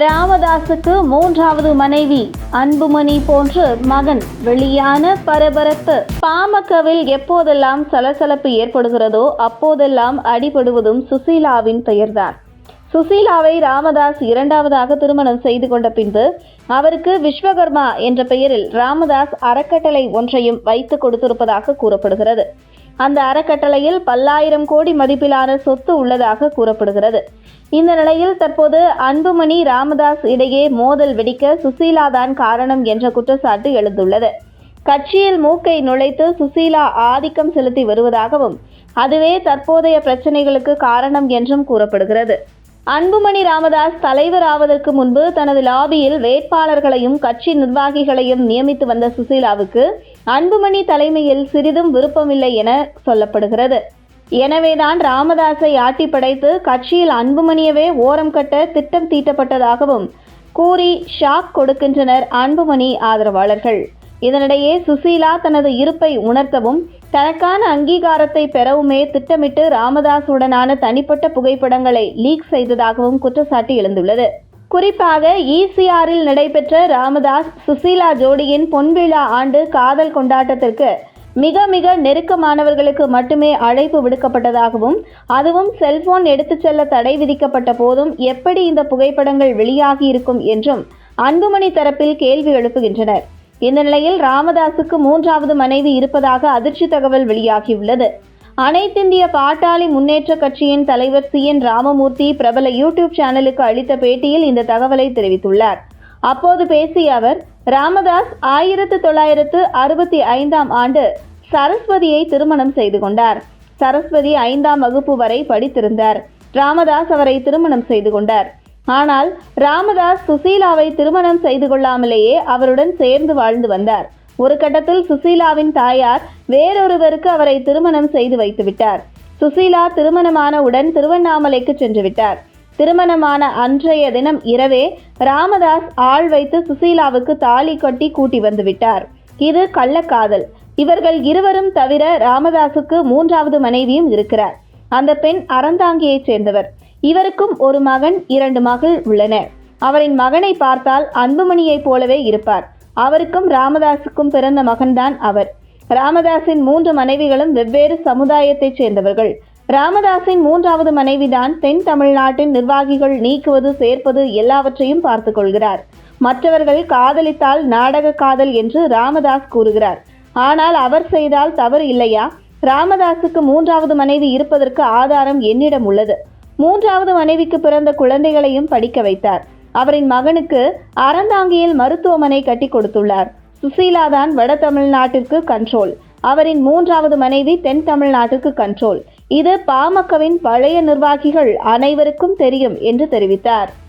ராமதாசுக்கு மூன்றாவது மனைவி அன்புமணி போன்று மகன் வெளியான பரபரப்பு. பாமகவில் எப்போதெல்லாம் சலசலப்பு ஏற்படுகிறதோ அப்போதெல்லாம் அடிபடுவதும் சுசீலாவின் பெயர்தான். சுசீலாவை ராமதாஸ் இரண்டாவதாக திருமணம் செய்து கொண்ட பின்பு அவருக்கு விஸ்வகர்மா என்ற பெயரில் ராமதாஸ் அறக்கட்டளை ஒன்றையும் வைத்து கொடுத்திருப்பதாக கூறப்படுகிறது. அந்த அறக்கட்டளையில் பல்லாயிரம் கோடி மதிப்பிலான சொத்து உள்ளதாக கூறப்படுகிறது. இந்த நிலையில் தற்போது அன்புமணி ராமதாஸ் இடையே மோதல் வெடிக்க சுசீலா தான் காரணம் என்ற குற்றச்சாட்டு எழுந்துள்ளது. கட்சியில் மூக்கை நுழைத்து சுசீலா ஆதிக்கம் செலுத்தி வருவதாகவும் அதுவே தற்போதைய பிரச்சனைகளுக்கு காரணம் என்றும் கூறப்படுகிறது. அன்புமணி ராமதாஸ் தலைவர் ஆவதற்கு முன்பு தனது லாபியில் வேட்பாளர்களையும் கட்சி நிர்வாகிகளையும் நியமித்து வந்த சுசீலாவுக்கு அன்புமணி தலைமையில் சிறிதும் விருப்பமில்லை என சொல்லப்படுகிறது. எனவேதான் ராமதாஸை ஆட்டி படைத்து கட்சியில் அன்புமணியவே ஓரம் கட்ட திட்டம் தீட்டப்பட்டதாகவும் கூறி ஷாக் கொடுக்கின்றனர் அன்புமணி ஆதரவாளர்கள். இதனிடையே சுசீலா தனது இருப்பை உணர்த்தவும் தனக்கான அங்கீகாரத்தை பெறவுமே திட்டமிட்டு ராமதாஸுடனான தனிப்பட்ட புகைப்படங்களை லீக் செய்ததாகவும் குற்றச்சாட்டு எழுந்துள்ளது. குறிப்பாக இசிஆரில் நடைபெற்ற ராமதாஸ் சுசீலா ஜோடியின் பொன்விழா ஆண்டு காதல் கொண்டாட்டத்திற்கு மிக மிக நெருக்கமானவர்களுக்கு மட்டுமே அழைப்பு விடுக்கப்பட்டதாகவும் அதுவும் செல்போன் எடுத்துச் செல்ல தடை விதிக்கப்பட்ட போதும் எப்படி இந்த புகைப்படங்கள் வெளியாகி இருக்கும் என்றும் அன்புமணி தரப்பில் கேள்வி எழுப்புகின்றனர். இந்த நிலையில் ராமதாஸுக்கு மூன்றாவது மனைவி இருப்பதாக அதிர்ச்சி தகவல் வெளியாகியுள்ளது. அனைத்திந்திய பாட்டாளி முன்னேற்ற கட்சியின் தலைவர் சி. என். ராமமூர்த்தி பிரபல யூடியூப் சேனலுக்கு அளித்த பேட்டியில் இந்த தகவலை தெரிவித்துள்ளார். அப்போது பேசிய அவர் ராமதாஸ் ஆயிரத்து தொள்ளாயிரத்து அறுபத்தி ஐந்தாம் ஆண்டு சரஸ்வதியை திருமணம் செய்து கொண்டார். சரஸ்வதி ஐந்தாம் வகுப்பு வரை படித்திருந்தார். ராமதாஸ் அவரை திருமணம் செய்து கொண்டார். ஆனால் ராமதாஸ் சுசீலாவை திருமணம் செய்து கொள்ளாமலேயே அவருடன் சேர்ந்து வாழ்ந்து வந்தார். ஒரு கட்டத்தில் சுசீலாவின் தாயார் வேறொருவருக்கு அவரை திருமணம் செய்து வைத்துவிட்டார் சுசீலா திருமணமானவுடன் திருவண்ணாமலைக்கு சென்று விட்டார். திருமணமான அன்றைய தினம் இரவே ராமதாஸ் ஆள் வைத்து சுசீலாவுக்கு தாலி கட்டி கூட்டி வந்து விட்டார். இது கள்ளக்காதல். இவர்கள் இருவரும் தவிர ராமதாசுக்கு மூன்றாவது மனைவியும் இருக்கிறார். அந்த பெண் அறந்தாங்கியைச் சேர்ந்தவர். இவருக்கும் ஒரு மகன் இரண்டு மகள் உள்ளனர். அவரின் மகனை பார்த்தால் அன்புமணியைப் போலவே இருப்பார். அவருக்கும் ராமதாசுக்கும் பிறந்த மகன்தான் அவர். ராமதாஸின் மூன்று மனைவிகளும் வெவ்வேறு சமுதாயத்தைச் சேர்ந்தவர்கள். ராமதாஸின் மூன்றாவது மனைவிதான் தென் தமிழ்நாட்டின் நிர்வாகிகள் நீக்குவது சேர்ப்பது எல்லாவற்றையும் பார்த்து கொள்கிறார். மற்றவர்கள் காதலித்தால் நாடக காதல் என்று ராமதாஸ் கூறுகிறார். ஆனால் அவர் செய்தால் தவறு இல்லையா? ராமதாஸுக்கு மூன்றாவது மனைவி இருப்பதற்கு ஆதாரம் என்னிடம் உள்ளது. மூன்றாவது மனைவிக்கு பிறந்த குழந்தைகளையும் படிக்க வைத்தார். அவரின் மகனுக்கு அறந்தாங்கியில் மருத்துவமனை கட்டி கொடுத்துள்ளார். சுசீலா தான் வட தமிழ்நாட்டிற்கு கண்ட்ரோல் அவரின் மூன்றாவது மனைவி தென் தமிழ்நாட்டுக்கு கண்ட்ரோல் இது பாமகவின் பழைய நிர்வாகிகள் அனைவருக்கும் தெரியும் என்று தெரிவித்தார்.